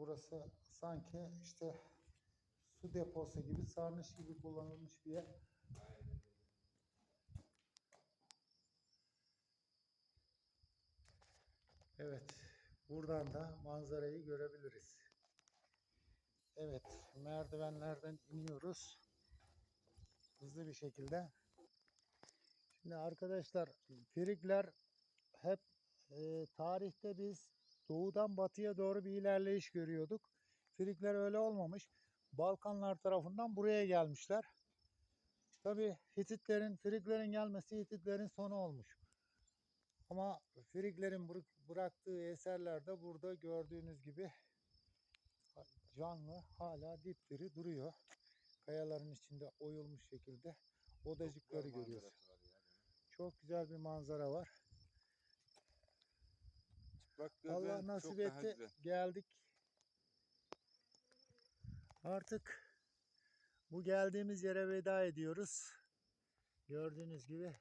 Burası sanki işte su deposu gibi sarnıç gibi kullanılmış bir yer. Evet, buradan da manzarayı görebiliriz. Evet, merdivenlerden iniyoruz. Hızlı bir şekilde. Şimdi arkadaşlar, Frikler hep e, tarihte biz doğudan batıya doğru bir ilerleyiş görüyorduk. Frikler öyle olmamış. Balkanlar tarafından buraya gelmişler. Tabi Hititlerin, Friklerin gelmesi Hititlerin sonu olmuş. Ama Friklerin bırak- bıraktığı eserler de burada gördüğünüz gibi canlı hala dipdiri duruyor. Kayaların içinde oyulmuş şekilde odacıkları görüyoruz. Çok güzel bir manzara var. Bak Allah nasip etti geldik. Artık bu geldiğimiz yere veda ediyoruz. Gördüğünüz gibi